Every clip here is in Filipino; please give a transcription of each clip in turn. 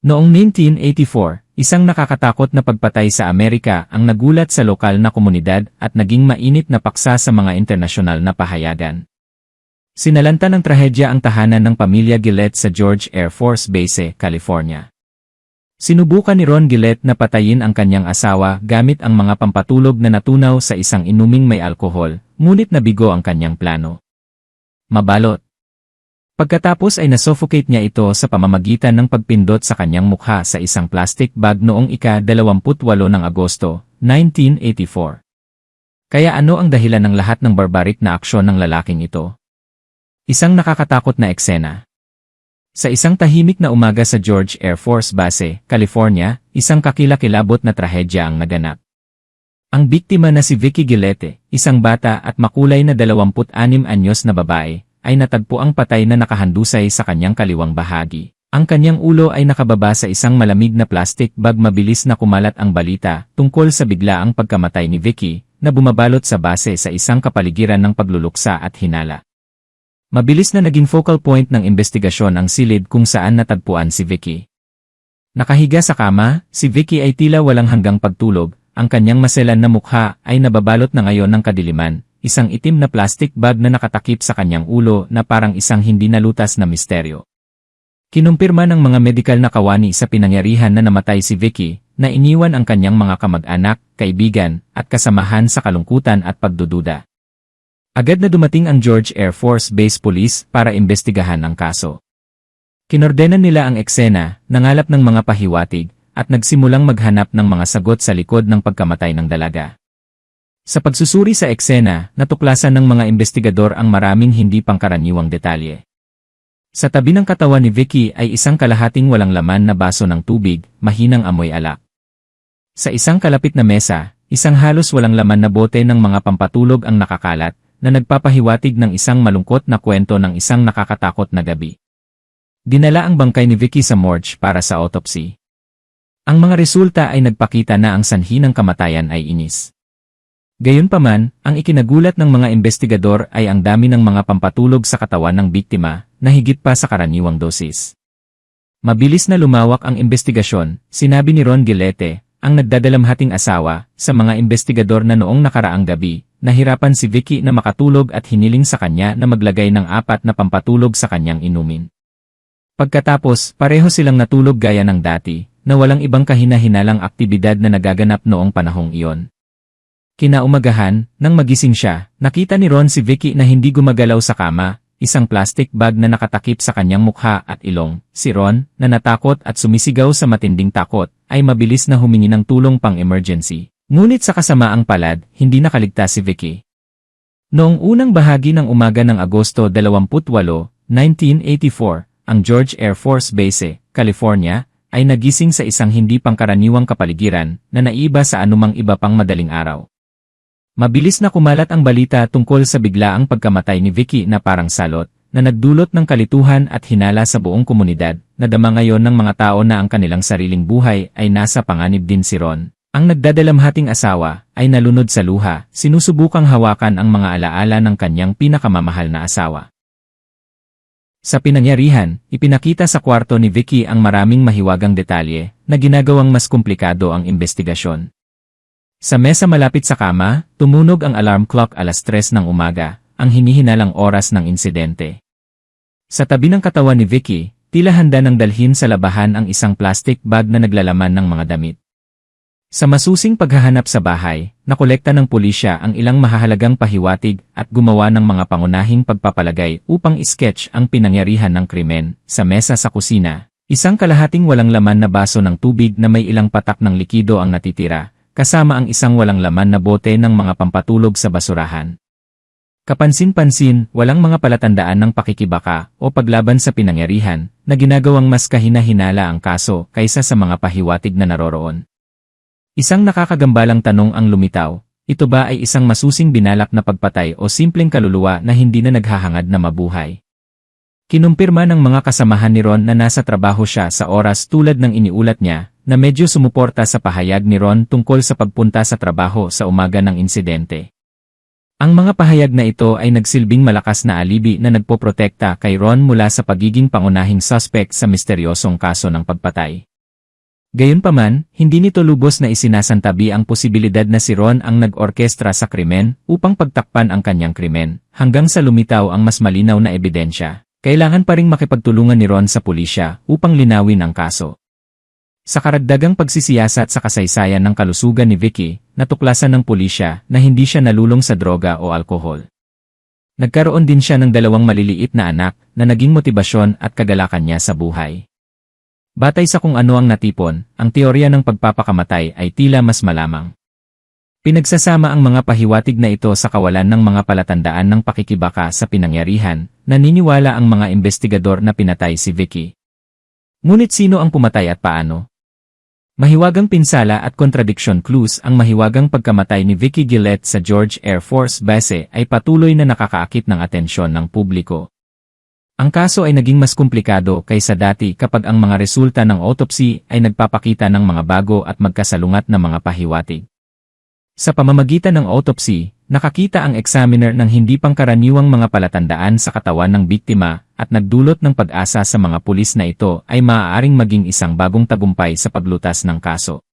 Noong 1984, isang nakakatakot na pagpatay sa Amerika ang nagulat sa lokal na komunidad at naging mainit na paksa sa mga internasyonal na pahayagan. Sinalanta ng trahedya ang tahanan ng pamilya Gillette sa George Air Force Base, California. Sinubukan ni Ron Gillette na patayin ang kanyang asawa gamit ang mga pampatulog na natunaw sa isang inuming may alkohol, ngunit nabigo ang kanyang plano. Mabalot. Pagkatapos ay nasuffocate niya ito sa pamamagitan ng pagpindot sa kanyang mukha sa isang plastic bag noong ika-28 ng Agosto, 1984. Kaya ano ang dahilan ng lahat ng barbaric na aksyon ng lalaking ito? Isang nakakatakot na eksena. Sa isang tahimik na umaga sa George Air Force Base, California, isang kakilakilabot na trahedya ang naganap. Ang biktima na si Vicky Gillette, isang bata at makulay na 26 anyos na babae, ay natagpo ang patay na nakahandusay sa kanyang kaliwang bahagi. Ang kanyang ulo ay nakababa sa isang malamig na plastic bag mabilis na kumalat ang balita tungkol sa biglaang pagkamatay ni Vicky na bumabalot sa base sa isang kapaligiran ng pagluluksa at hinala. Mabilis na naging focal point ng investigasyon ang silid kung saan natagpuan si Vicky. Nakahiga sa kama, si Vicky ay tila walang hanggang pagtulog, ang kanyang maselan na mukha ay nababalot na ngayon ng kadiliman, isang itim na plastic bag na nakatakip sa kanyang ulo na parang isang hindi nalutas na misteryo. Kinumpirma ng mga medikal na kawani sa pinangyarihan na namatay si Vicky, na iniwan ang kanyang mga kamag-anak, kaibigan, at kasamahan sa kalungkutan at pagdududa. Agad na dumating ang George Air Force Base Police para imbestigahan ang kaso. Kinordenan nila ang eksena, nangalap ng mga pahiwatig, at nagsimulang maghanap ng mga sagot sa likod ng pagkamatay ng dalaga. Sa pagsusuri sa eksena, natuklasan ng mga investigador ang maraming hindi pangkaraniwang detalye. Sa tabi ng katawan ni Vicky ay isang kalahating walang laman na baso ng tubig, mahinang amoy alak. Sa isang kalapit na mesa, isang halos walang laman na bote ng mga pampatulog ang nakakalat, na nagpapahiwatig ng isang malungkot na kwento ng isang nakakatakot na gabi. Dinala ang bangkay ni Vicky sa morgue para sa autopsy. Ang mga resulta ay nagpakita na ang sanhi ng kamatayan ay inis. Gayunpaman, ang ikinagulat ng mga investigador ay ang dami ng mga pampatulog sa katawan ng biktima, na higit pa sa karaniwang dosis. Mabilis na lumawak ang investigasyon, sinabi ni Ron Gillette, ang nagdadalamhating asawa, sa mga investigador na noong nakaraang gabi, nahirapan si Vicky na makatulog at hiniling sa kanya na maglagay ng apat na pampatulog sa kanyang inumin. Pagkatapos, pareho silang natulog gaya ng dati, na walang ibang kahina-hinalang aktibidad na nagaganap noong panahong iyon. Kinaumagahan, nang magising siya, nakita ni Ron si Vicky na hindi gumagalaw sa kama, isang plastic bag na nakatakip sa kanyang mukha at ilong. Si Ron, na natakot at sumisigaw sa matinding takot, ay mabilis na humingi ng tulong pang-emergency. Ngunit sa kasamaang palad, hindi nakaligtas si Vicky. Noong unang bahagi ng umaga ng Agosto 28, 1984, ang George Air Force Base, California, ay nagising sa isang hindi pangkaraniwang kapaligiran na naiba sa anumang iba pang madaling araw. Mabilis na kumalat ang balita tungkol sa biglaang pagkamatay ni Vicky na parang salot, na nagdulot ng kalituhan at hinala sa buong komunidad, na dama ngayon ng mga tao na ang kanilang sariling buhay ay nasa panganib din si Ron. Ang nagdadalamhating asawa ay nalunod sa luha, sinusubukang hawakan ang mga alaala ng kanyang pinakamamahal na asawa. Sa pinangyarihan, ipinakita sa kwarto ni Vicky ang maraming mahiwagang detalye na ginagawang mas komplikado ang investigasyon. Sa mesa malapit sa kama, tumunog ang alarm clock alas 3 ng umaga, ang hinihinalang oras ng insidente. Sa tabi ng katawan ni Vicky, tila handa nang dalhin sa labahan ang isang plastic bag na naglalaman ng mga damit. Sa masusing paghahanap sa bahay, nakolekta ng pulisya ang ilang mahahalagang pahiwatig at gumawa ng mga pangunahing pagpapalagay upang isketch ang pinangyarihan ng krimen. Sa mesa sa kusina, isang kalahating walang laman na baso ng tubig na may ilang patak ng likido ang natitira, kasama ang isang walang laman na bote ng mga pampatulog sa basurahan. Kapansin-pansin, walang mga palatandaan ng pakikibaka o paglaban sa pinangyarihan na ginagawang mas kahina-hinala ang kaso kaysa sa mga pahiwatig na naroroon. Isang nakakagambalang tanong ang lumitaw, ito ba ay isang masusing binalak na pagpatay o simpleng kaluluwa na hindi na naghahangad na mabuhay? Kinumpirma ng mga kasamahan ni Ron na nasa trabaho siya sa oras tulad ng iniulat niya, na medyo sumuporta sa pahayag ni Ron tungkol sa pagpunta sa trabaho sa umaga ng insidente. Ang mga pahayag na ito ay nagsilbing malakas na alibi na nagpoprotekta kay Ron mula sa pagiging pangunahing suspect sa misteryosong kaso ng pagpatay. Gayunpaman, hindi nito lubos na isinasantabi ang posibilidad na si Ron ang nag-orkestra sa krimen upang pagtakpan ang kanyang krimen, hanggang sa lumitaw ang mas malinaw na ebidensya. Kailangan pa ring makipagtulungan ni Ron sa pulisya upang linawin ang kaso. Sa karagdagang pagsisiyasat sa kasaysayan ng kalusugan ni Vicky, natuklasan ng pulisya na hindi siya nalulong sa droga o alkohol. Nagkaroon din siya ng dalawang maliliit na anak na naging motibasyon at kagalakan niya sa buhay. Batay sa kung ano ang natipon, ang teorya ng pagpapakamatay ay tila mas malamang. Pinagsasama ang mga pahiwatig na ito sa kawalan ng mga palatandaan ng pakikibaka sa pinangyarihan, naniniwala ang mga investigador na pinatay si Vicky. Ngunit sino ang pumatay at paano? Mahiwagang pinsala at contradiction clues ang mahiwagang pagkamatay ni Vicky Gillette sa George Air Force Base ay patuloy na nakakaakit ng atensyon ng publiko. Ang kaso ay naging mas komplikado kaysa dati kapag ang mga resulta ng autopsy ay nagpapakita ng mga bago at magkasalungat na mga pahiwatig. Sa pamamagitan ng autopsy, nakakita ang examiner ng hindi pangkaraniwang mga palatandaan sa katawan ng biktima at nagdulot ng pag-asa sa mga pulis na ito ay maaaring maging isang bagong tagumpay sa paglutas ng kaso.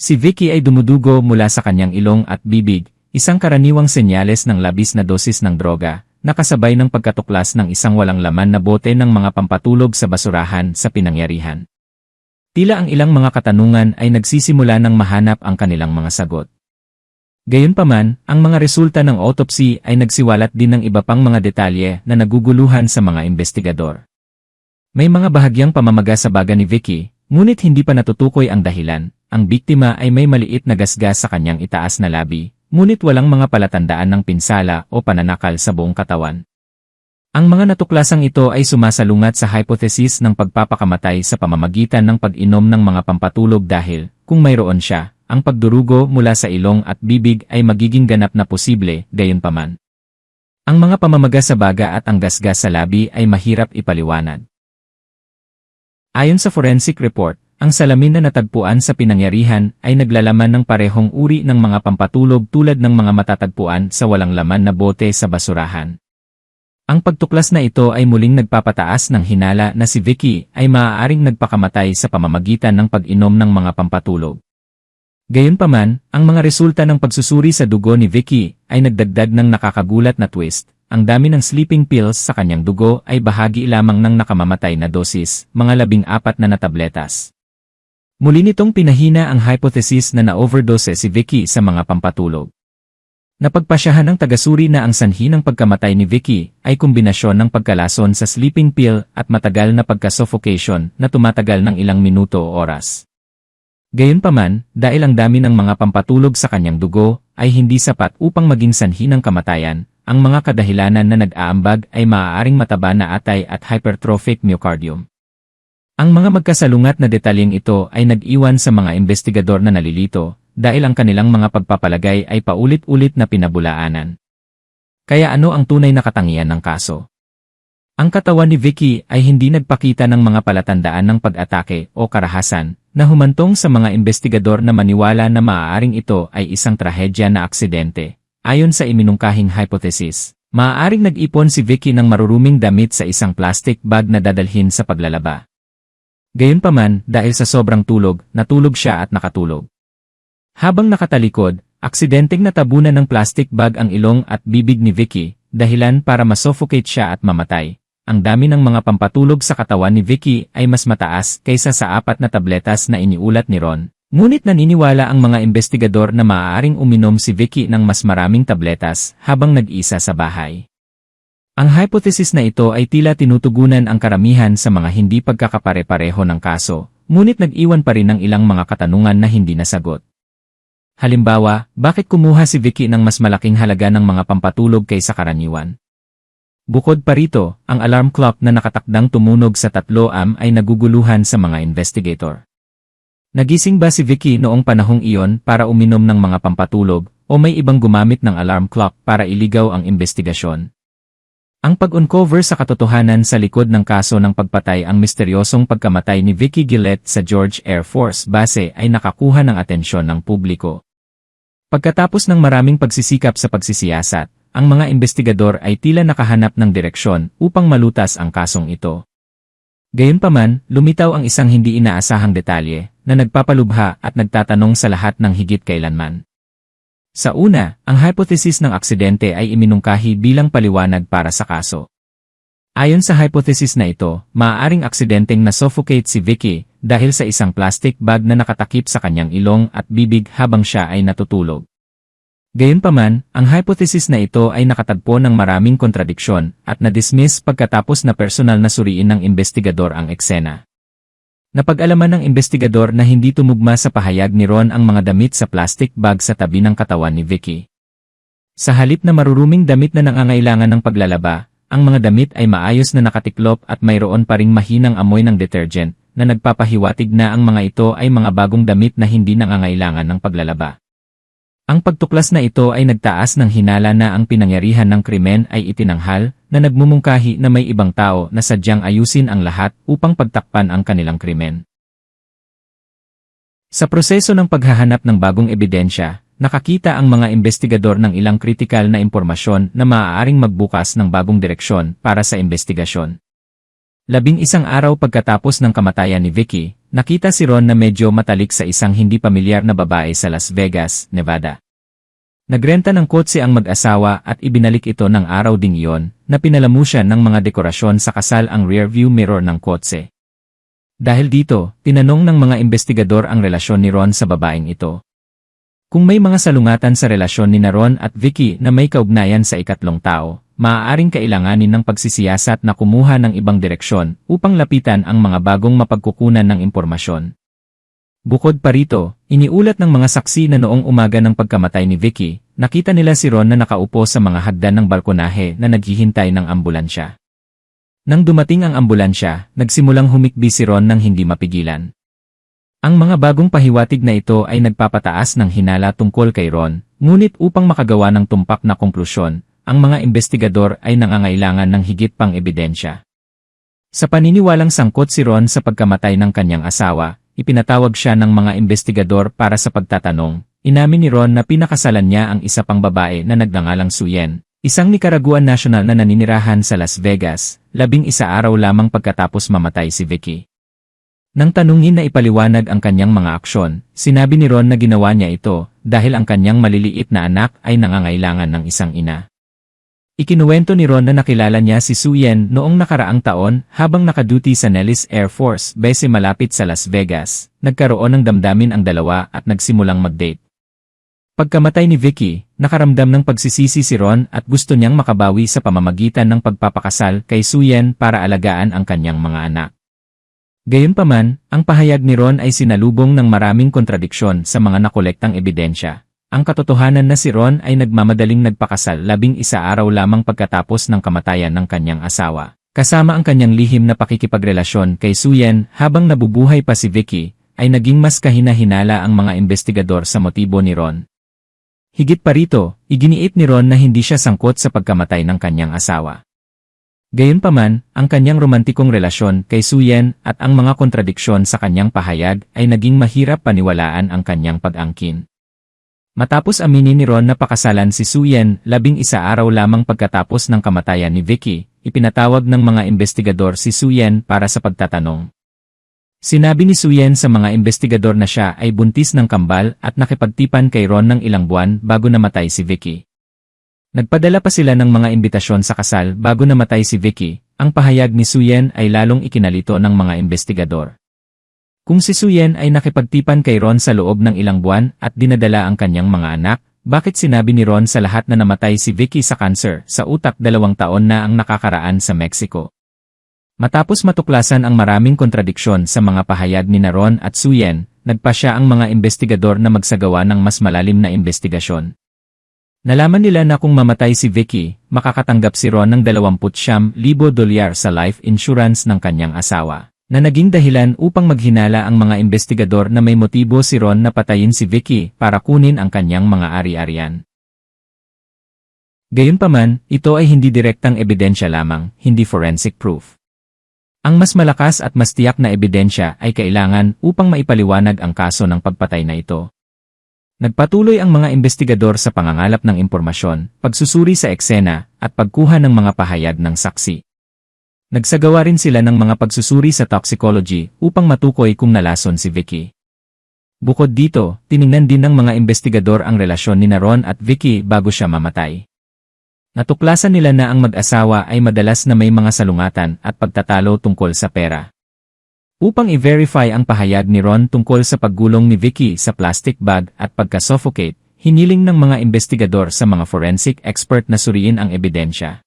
Si Vicky ay dumudugo mula sa kanyang ilong at bibig, isang karaniwang senyales ng labis na dosis ng droga, nakasabay ng pagkatuklas ng isang walang laman na bote ng mga pampatulog sa basurahan sa pinangyarihan. Tila ang ilang mga katanungan ay nagsisimula ng mahanap ang kanilang mga sagot. Gayunpaman, ang mga resulta ng autopsy ay nagsiwalat din ng iba pang mga detalye na naguguluhan sa mga investigador. May mga bahagyang pamamaga sa baga ni Vicky, ngunit hindi pa natutukoy ang dahilan. Ang biktima ay may maliit na gasgas sa kanyang itaas na labi, ngunit walang mga palatandaan ng pinsala o pananakal sa buong katawan. Ang mga natuklasang ito ay sumasalungat sa hypothesis ng pagpapakamatay sa pamamagitan ng pag-inom ng mga pampatulog dahil, kung mayroon siya, ang pagdurugo mula sa ilong at bibig ay magiging ganap na posible, gayunpaman. Ang mga pamamaga sa baga at ang gasgas sa labi ay mahirap ipaliwanag. Ayon sa forensic report, ang salamin na natagpuan sa pinangyarihan ay naglalaman ng parehong uri ng mga pampatulog tulad ng mga matatagpuan sa walang laman na bote sa basurahan. Ang pagtuklas na ito ay muling nagpapataas ng hinala na si Vicky ay maaaring nagpakamatay sa pamamagitan ng pag-inom ng mga pampatulog. Gayunpaman, ang mga resulta ng pagsusuri sa dugo ni Vicky ay nagdagdag ng nakakagulat na twist ang dami ng sleeping pills sa kanyang dugo ay bahagi lamang ng nakamamatay na dosis, mga labing apat na na tabletas. Muli nitong pinahina ang hypothesis na na-overdose si Vicky sa mga pampatulog. Napagpasyahan ng tagasuri na ang sanhi ng pagkamatay ni Vicky ay kombinasyon ng pagkalason sa sleeping pill at matagal na pagka-suffocation na tumatagal ng ilang minuto o oras. Gayunpaman, dahil ang dami ng mga pampatulog sa kanyang dugo ay hindi sapat upang maging sanhi ng kamatayan, ang mga kadahilanan na nag-aambag ay maaaring mataba na atay at hypertrophic myocardium. Ang mga magkasalungat na detalyeng ito ay nag-iwan sa mga investigador na nalilito dahil ang kanilang mga pagpapalagay ay paulit-ulit na pinabulaanan. Kaya ano ang tunay na katangian ng kaso? Ang katawan ni Vicky ay hindi nagpakita ng mga palatandaan ng pag-atake o karahasan na humantong sa mga investigador na maniwala na maaaring ito ay isang trahedya na aksidente. Ayon sa iminungkahing hypothesis, maaaring nag-ipon si Vicky ng maruruming damit sa isang plastic bag na dadalhin sa paglalaba. Gayunpaman, dahil sa sobrang tulog, natulog siya at nakatulog. Habang nakatalikod, aksidenteng natabunan ng plastic bag ang ilong at bibig ni Vicky, dahilan para masuffocate siya at mamatay. Ang dami ng mga pampatulog sa katawan ni Vicky ay mas mataas kaysa sa apat na tabletas na iniulat ni Ron. Ngunit naniniwala ang mga investigador na maaaring uminom si Vicky ng mas maraming tabletas habang nag-isa sa bahay. Ang hypothesis na ito ay tila tinutugunan ang karamihan sa mga hindi pagkakapare-pareho ng kaso, ngunit nag-iwan pa rin ng ilang mga katanungan na hindi nasagot. Halimbawa, bakit kumuha si Vicky ng mas malaking halaga ng mga pampatulog kaysa karaniwan? Bukod pa rito, ang alarm clock na nakatakdang tumunog sa 3 am ay naguguluhan sa mga investigator. Nagising ba si Vicky noong panahong iyon para uminom ng mga pampatulog o may ibang gumamit ng alarm clock para iligaw ang investigasyon? Ang pag-uncover sa katotohanan sa likod ng kaso ng pagpatay ang misteryosong pagkamatay ni Vicky Gillette sa George Air Force Base ay nakakuha ng atensyon ng publiko. Pagkatapos ng maraming pagsisikap sa pagsisiyasat, ang mga investigador ay tila nakahanap ng direksyon upang malutas ang kasong ito. Gayunpaman, lumitaw ang isang hindi inaasahang detalye na nagpapalubha at nagtatanong sa lahat ng higit kailanman. Sa una, ang hypothesis ng aksidente ay iminungkahi bilang paliwanag para sa kaso. Ayon sa hypothesis na ito, maaaring aksidenteng na-suffocate si Vicky dahil sa isang plastic bag na nakatakip sa kanyang ilong at bibig habang siya ay natutulog. Gayunpaman, ang hypothesis na ito ay nakatagpo ng maraming kontradiksyon at na-dismiss pagkatapos na personal na suriin ng investigador ang eksena. Napag-alaman ng investigador na hindi tumugma sa pahayag ni Ron ang mga damit sa plastic bag sa tabi ng katawan ni Vicky. Sa halip na maruruming damit na nangangailangan ng paglalaba, ang mga damit ay maayos na nakatiklop at mayroon pa ring mahinang amoy ng detergent na nagpapahiwatig na ang mga ito ay mga bagong damit na hindi nangangailangan ng paglalaba. Ang pagtuklas na ito ay nagtaas ng hinala na ang pinangyarihan ng krimen ay itinanghal na nagmumungkahi na may ibang tao na sadyang ayusin ang lahat upang pagtakpan ang kanilang krimen. Sa proseso ng paghahanap ng bagong ebidensya, nakakita ang mga investigador ng ilang kritikal na impormasyon na maaaring magbukas ng bagong direksyon para sa investigasyon. Labing isang araw pagkatapos ng kamatayan ni Vicky, nakita si Ron na medyo matalik sa isang hindi pamilyar na babae sa Las Vegas, Nevada. Nagrenta ng kotse ang mag-asawa at ibinalik ito ng araw ding iyon na pinalamusyan ng mga dekorasyon sa kasal ang rearview mirror ng kotse. Dahil dito, tinanong ng mga investigador ang relasyon ni Ron sa babaeng ito. Kung may mga salungatan sa relasyon ni Ron at Vicky na may kaugnayan sa ikatlong tao, maaaring kailanganin ng pagsisiyasat na kumuha ng ibang direksyon upang lapitan ang mga bagong mapagkukunan ng impormasyon. Bukod pa rito, iniulat ng mga saksi na noong umaga ng pagkamatay ni Vicky, nakita nila si Ron na nakaupo sa mga hagdan ng balkonahe na naghihintay ng ambulansya. Nang dumating ang ambulansya, nagsimulang humikbi si Ron nang hindi mapigilan. Ang mga bagong pahiwatig na ito ay nagpapataas ng hinala tungkol kay Ron, ngunit upang makagawa ng tumpak na konklusyon, ang mga investigador ay nangangailangan ng higit pang ebidensya. Sa paniniwalang sangkot si Ron sa pagkamatay ng kanyang asawa, ipinatawag siya ng mga investigador para sa pagtatanong. Inamin ni Ron na pinakasalan niya ang isa pang babae na nagngangalang Suyen, isang Nicaraguan national na naninirahan sa Las Vegas, labing isa araw lamang pagkatapos mamatay si Vicky. Nang tanungin na ipaliwanag ang kanyang mga aksyon, sinabi ni Ron na ginawa niya ito dahil ang kanyang maliliit na anak ay nangangailangan ng isang ina. Ikinuwento ni Ron na nakilala niya si Su Yen noong nakaraang taon habang nakaduty sa Nellis Air Force Base malapit sa Las Vegas. Nagkaroon ng damdamin ang dalawa at nagsimulang mag-date. Pagkamatay ni Vicky, nakaramdam ng pagsisisi si Ron at gusto niyang makabawi sa pamamagitan ng pagpapakasal kay Su Yen para alagaan ang kanyang mga anak. Gayunpaman, ang pahayag ni Ron ay sinalubong ng maraming kontradiksyon sa mga nakolektang ebidensya. Ang katotohanan na si Ron ay nagmamadaling nagpakasal labing isa araw lamang pagkatapos ng kamatayan ng kanyang asawa. Kasama ang kanyang lihim na pakikipagrelasyon kay Suyen habang nabubuhay pa si Vicky, ay naging mas kahina-hinala ang mga investigador sa motibo ni Ron. Higit pa rito, iginiit ni Ron na hindi siya sangkot sa pagkamatay ng kanyang asawa. Gayunpaman, ang kanyang romantikong relasyon kay Suyen at ang mga kontradiksyon sa kanyang pahayag ay naging mahirap paniwalaan ang kanyang pag-angkin. Matapos aminin ni Ron na pakasalan si Suyen labing isa araw lamang pagkatapos ng kamatayan ni Vicky, ipinatawag ng mga investigador si Suyen para sa pagtatanong. Sinabi ni Suyen sa mga investigador na siya ay buntis ng kambal at nakipagtipan kay Ron ng ilang buwan bago namatay si Vicky. Nagpadala pa sila ng mga imbitasyon sa kasal bago namatay si Vicky, ang pahayag ni Suyen ay lalong ikinalito ng mga investigador. Kung si Suyen ay nakipagtipan kay Ron sa loob ng ilang buwan at dinadala ang kanyang mga anak, bakit sinabi ni Ron sa lahat na namatay si Vicky sa cancer sa utak dalawang taon na ang nakakaraan sa Mexico? Matapos matuklasan ang maraming kontradiksyon sa mga pahayag ni na Ron at Suyen, nagpa siya ang mga investigador na magsagawa ng mas malalim na investigasyon. Nalaman nila na kung mamatay si Vicky, makakatanggap si Ron ng 20,000 dolyar sa life insurance ng kanyang asawa na naging dahilan upang maghinala ang mga investigador na may motibo si Ron na patayin si Vicky para kunin ang kanyang mga ari-arian. Gayunpaman, ito ay hindi direktang ebidensya lamang, hindi forensic proof. Ang mas malakas at mas tiyak na ebidensya ay kailangan upang maipaliwanag ang kaso ng pagpatay na ito. Nagpatuloy ang mga investigador sa pangangalap ng impormasyon, pagsusuri sa eksena, at pagkuha ng mga pahayag ng saksi. Nagsagawa rin sila ng mga pagsusuri sa toxicology upang matukoy kung nalason si Vicky. Bukod dito, tiningnan din ng mga investigador ang relasyon ni Ron at Vicky bago siya mamatay. Natuklasan nila na ang mag-asawa ay madalas na may mga salungatan at pagtatalo tungkol sa pera. Upang i-verify ang pahayag ni Ron tungkol sa paggulong ni Vicky sa plastic bag at pagka-suffocate, hiniling ng mga investigador sa mga forensic expert na suriin ang ebidensya.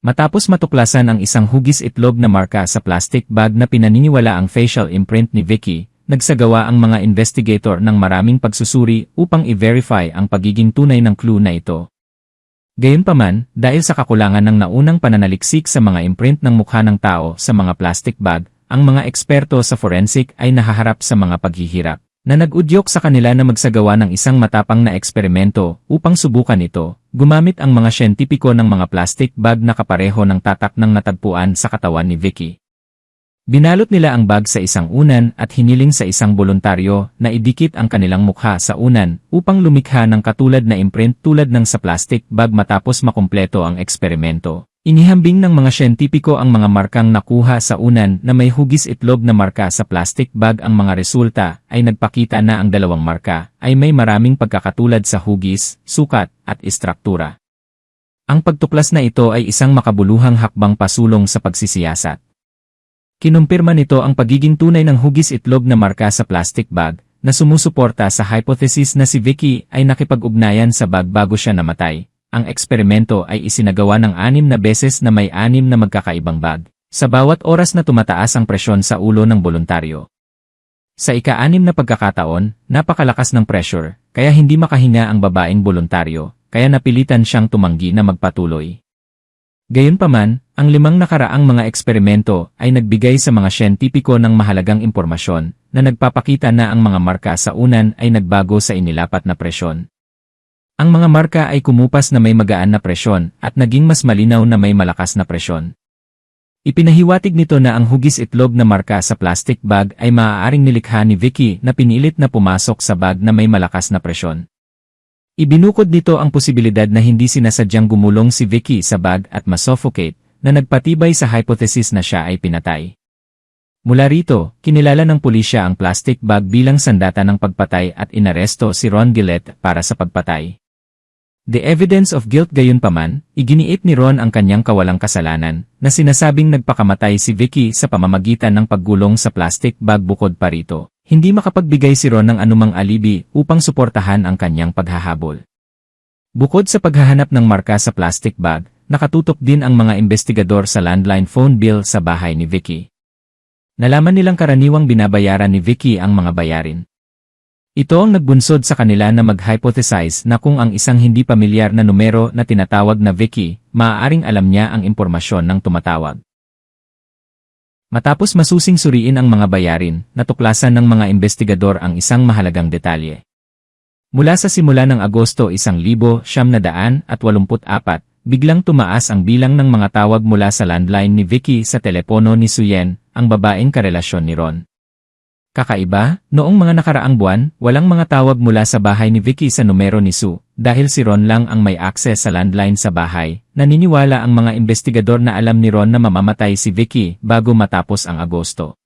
Matapos matuklasan ang isang hugis itlog na marka sa plastic bag na pinaniniwala ang facial imprint ni Vicky, nagsagawa ang mga investigator ng maraming pagsusuri upang i-verify ang pagiging tunay ng clue na ito. Gayunpaman, dahil sa kakulangan ng naunang pananaliksik sa mga imprint ng mukha ng tao sa mga plastic bag, ang mga eksperto sa forensic ay nahaharap sa mga paghihirap na nag-udyok sa kanila na magsagawa ng isang matapang na eksperimento upang subukan ito, gumamit ang mga siyentipiko ng mga plastic bag na kapareho ng tatak ng natagpuan sa katawan ni Vicky. Binalot nila ang bag sa isang unan at hiniling sa isang voluntaryo na idikit ang kanilang mukha sa unan upang lumikha ng katulad na imprint tulad ng sa plastic bag matapos makumpleto ang eksperimento. Inihambing ng mga siyentipiko ang mga markang nakuha sa unan na may hugis itlog na marka sa plastic bag ang mga resulta ay nagpakita na ang dalawang marka ay may maraming pagkakatulad sa hugis, sukat, at istruktura. Ang pagtuklas na ito ay isang makabuluhang hakbang pasulong sa pagsisiyasat. Kinumpirma nito ang pagiging tunay ng hugis itlog na marka sa plastic bag, na sumusuporta sa hypothesis na si Vicky ay nakipag-ugnayan sa bag bago siya namatay. Ang eksperimento ay isinagawa ng anim na beses na may anim na magkakaibang bag, sa bawat oras na tumataas ang presyon sa ulo ng voluntaryo. Sa ika-anim na pagkakataon, napakalakas ng pressure, kaya hindi makahinga ang babaeng voluntaryo, kaya napilitan siyang tumanggi na magpatuloy. Gayunpaman, ang limang nakaraang mga eksperimento ay nagbigay sa mga siyentipiko ng mahalagang impormasyon na nagpapakita na ang mga marka sa unan ay nagbago sa inilapat na presyon. Ang mga marka ay kumupas na may magaan na presyon at naging mas malinaw na may malakas na presyon. Ipinahiwatig nito na ang hugis itlog na marka sa plastic bag ay maaaring nilikha ni Vicky na pinilit na pumasok sa bag na may malakas na presyon. Ibinukod nito ang posibilidad na hindi sinasadyang gumulong si Vicky sa bag at masuffocate, na nagpatibay sa hypothesis na siya ay pinatay. Mula rito, kinilala ng pulisya ang plastic bag bilang sandata ng pagpatay at inaresto si Ron Gillette para sa pagpatay. The evidence of guilt gayunpaman, iginiit ni Ron ang kanyang kawalang kasalanan, na sinasabing nagpakamatay si Vicky sa pamamagitan ng paggulong sa plastic bag bukod pa rito. Hindi makapagbigay si Ron ng anumang alibi upang suportahan ang kanyang paghahabol. Bukod sa paghahanap ng marka sa plastic bag, nakatutok din ang mga investigador sa landline phone bill sa bahay ni Vicky. Nalaman nilang karaniwang binabayaran ni Vicky ang mga bayarin. Ito ang nagbunsod sa kanila na mag-hypothesize na kung ang isang hindi pamilyar na numero na tinatawag na Vicky, maaaring alam niya ang impormasyon ng tumatawag. Matapos masusing suriin ang mga bayarin, natuklasan ng mga investigador ang isang mahalagang detalye. Mula sa simula ng Agosto 1984, biglang tumaas ang bilang ng mga tawag mula sa landline ni Vicky sa telepono ni Suyen, ang babaeng karelasyon ni Ron. Kakaiba, noong mga nakaraang buwan, walang mga tawag mula sa bahay ni Vicky sa numero ni Sue, dahil si Ron lang ang may access sa landline sa bahay. Naniniwala ang mga investigador na alam ni Ron na mamamatay si Vicky bago matapos ang Agosto.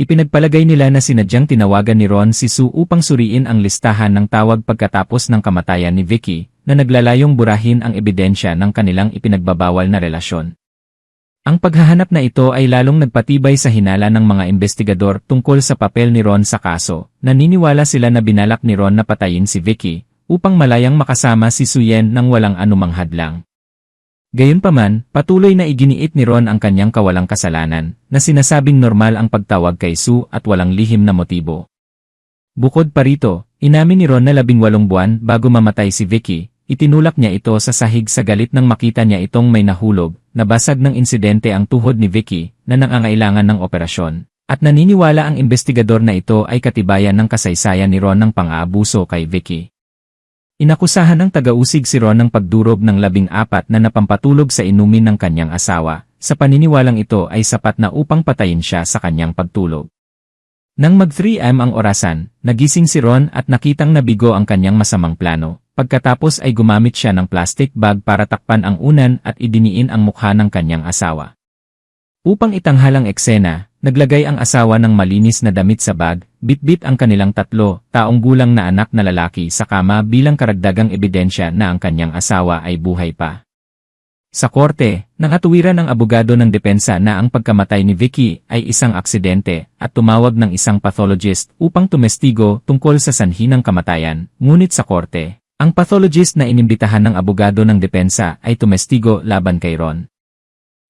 Ipinagpalagay nila na sinadyang tinawagan ni Ron si Sue upang suriin ang listahan ng tawag pagkatapos ng kamatayan ni Vicky, na naglalayong burahin ang ebidensya ng kanilang ipinagbabawal na relasyon. Ang paghahanap na ito ay lalong nagpatibay sa hinala ng mga investigador tungkol sa papel ni Ron sa kaso. Naniniwala sila na binalak ni Ron na patayin si Vicky upang malayang makasama si Suyen nang walang anumang hadlang. Gayunpaman, patuloy na iginiit ni Ron ang kanyang kawalang kasalanan, na sinasabing normal ang pagtawag kay Sue at walang lihim na motibo. Bukod pa rito, inamin ni Ron na labing walong buwan bago mamatay si Vicky, Itinulak niya ito sa sahig sa galit nang makita niya itong may nahulog, nabasag ng insidente ang tuhod ni Vicky na nangangailangan ng operasyon. At naniniwala ang investigador na ito ay katibayan ng kasaysayan ni Ron ng pang-aabuso kay Vicky. Inakusahan ng taga-usig si Ron ng pagdurog ng labing apat na napampatulog sa inumin ng kanyang asawa, sa paniniwalang ito ay sapat na upang patayin siya sa kanyang pagtulog. Nang mag 3am ang orasan, nagising si Ron at nakitang nabigo ang kanyang masamang plano, Pagkatapos ay gumamit siya ng plastic bag para takpan ang unan at idiniin ang mukha ng kanyang asawa. Upang itanghalang eksena, Naglagay ang asawa ng malinis na damit sa bag, bitbit ang kanilang tatlo, taong gulang na anak na lalaki sa kama bilang karagdagang ebidensya na ang kanyang asawa ay buhay pa. Sa korte, nakatuwiran ng abogado ng depensa na ang pagkamatay ni Vicky ay isang aksidente at tumawag ng isang pathologist upang tumestigo tungkol sa sanhi ng kamatayan, ngunit sa korte, ang pathologist na inimbitahan ng abogado ng depensa ay tumestigo laban kay Ron.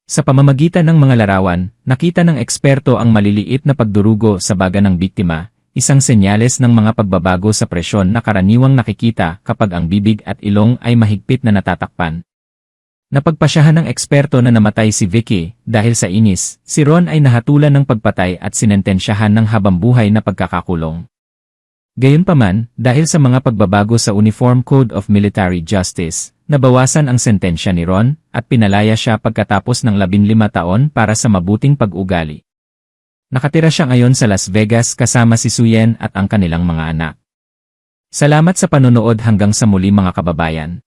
Sa pamamagitan ng mga larawan, nakita ng eksperto ang maliliit na pagdurugo sa baga ng biktima, isang senyales ng mga pagbabago sa presyon na karaniwang nakikita kapag ang bibig at ilong ay mahigpit na natatakpan. Napagpasyahan ng eksperto na namatay si Vicky dahil sa inis, si Ron ay nahatulan ng pagpatay at sinentensyahan ng habambuhay na pagkakakulong. Gayunpaman, dahil sa mga pagbabago sa Uniform Code of Military Justice, Nabawasan ang sentensya ni Ron at pinalaya siya pagkatapos ng 15 taon para sa mabuting pag-ugali. Nakatira siya ngayon sa Las Vegas kasama si Suyen at ang kanilang mga anak. Salamat sa panonood hanggang sa muli mga kababayan.